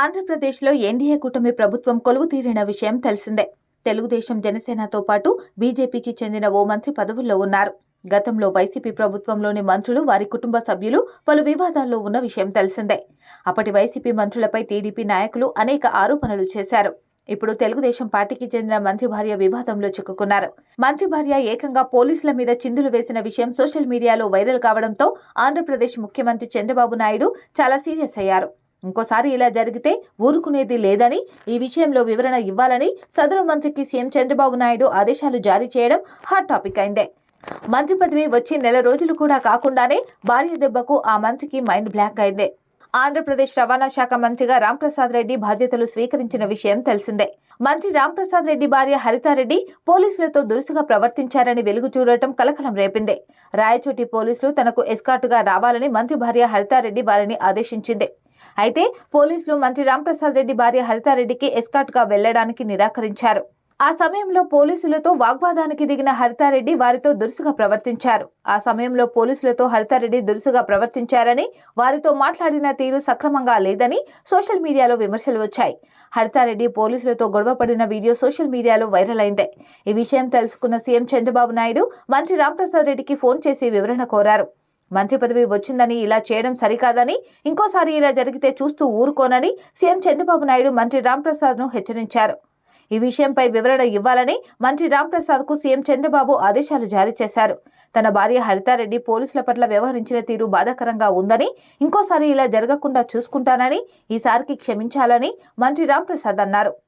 ఆంధ్రప్రదేశ్లో ఎన్డీఏ కూటమి ప్రభుత్వం కొలువు తీరిన విషయం తెలిసిందే. తెలుగుదేశం జనసేనతో పాటు బీజేపీకి చెందిన ఓ మంత్రి పదవుల్లో ఉన్నారు. గతంలో వైసీపీ ప్రభుత్వంలోని మంత్రులు వారి కుటుంబ సభ్యులు పలు వివాదాల్లో ఉన్న విషయం తెలిసిందే. అప్పటి వైసీపీ మంత్రులపై టీడీపీ నాయకులు అనేక ఆరోపణలు చేశారు. ఇప్పుడు తెలుగుదేశం పార్టీకి చెందిన మంత్రి భార్య వివాదంలో చిక్కుకున్నారు. మంత్రి భార్య ఏకంగా పోలీసుల మీద చిందులు వేసిన విషయం సోషల్ మీడియాలో వైరల్ కావడంతో ఆంధ్రప్రదేశ్ ముఖ్యమంత్రి చంద్రబాబు నాయుడు చాలా సీరియస్ అయ్యారు. ఇంకోసారి ఇలా జరిగితే ఊరుకునేది లేదని ఈ విషయంలో వివరణ ఇవ్వాలని సదరు మంత్రికి సీఎం చంద్రబాబు నాయుడు ఆదేశాలు జారీ చేయడం హాట్ టాపిక్ అయిందే. మంత్రి పదవి వచ్చి నెల రోజులు కూడా కాకుండానే భార్య దెబ్బకు ఆ మంత్రికి మైండ్ బ్లాక్ అయిందే. ఆంధ్రప్రదేశ్ రవాణా శాఖ మంత్రిగా రాంప్రసాద్ రెడ్డి బాధ్యతలు స్వీకరించిన విషయం తెలిసిందే. మంత్రి రాంప్రసాద్ రెడ్డి భార్య హరితారెడ్డి పోలీసులతో దురుసుగా ప్రవర్తించారని వెలుగు చూడటం కలకలం రేపింది. రాయచోటి పోలీసులు తనకు ఎస్కార్టుగా రావాలని మంత్రి భార్య హరితారెడ్డి వారిని ఆదేశించింది. అయితే పోలీసులు మంత్రి రాంప్రసాద్ రెడ్డి భార్య హరితారెడ్డికి ఎస్కార్ట్గా వెళ్ళడానికి నిరాకరించారు. ఆ సమయంలో పోలీసులతో వాగ్వాదానికి దిగిన హరితారెడ్డి వారితో దురుసుగా ప్రవర్తించారు. ఆ సమయంలో పోలీసులతో హరితారెడ్డి దురుసుగా ప్రవర్తించారని వారితో మాట్లాడిన తీరు సక్రమంగా లేదని సోషల్ మీడియాలో విమర్శలు వచ్చాయి. హరితారెడ్డి పోలీసులతో గొడవపడిన వీడియో సోషల్ మీడియాలో వైరల్ అయింది. ఈ విషయం తెలుసుకున్న సీఎం చంద్రబాబు నాయుడు మంత్రి రాంప్రసాద్ రెడ్డికి ఫోన్ చేసి వివరణ కోరారు. మంత్రి పదవి వచ్చిందని ఇలా చేయడం సరికాదని ఇంకోసారి ఇలా జరిగితే చూస్తూ ఊరుకోనని సీఎం చంద్రబాబు నాయుడు మంత్రి రాంప్రసాద్ను హెచ్చరించారు. ఈ విషయంపై వివరణ ఇవ్వాలని మంత్రి రాంప్రసాద్కు సీఎం చంద్రబాబు ఆదేశాలు జారీ చేశారు. తన భార్య హరితారెడ్డి పోలీసుల పట్ల వ్యవహరించిన తీరు బాధాకరంగా ఉందని ఇంకోసారి ఇలా జరగకుండా చూసుకుంటానని ఈసారికి క్షమించాలని మంత్రి రాంప్రసాద్ అన్నారు.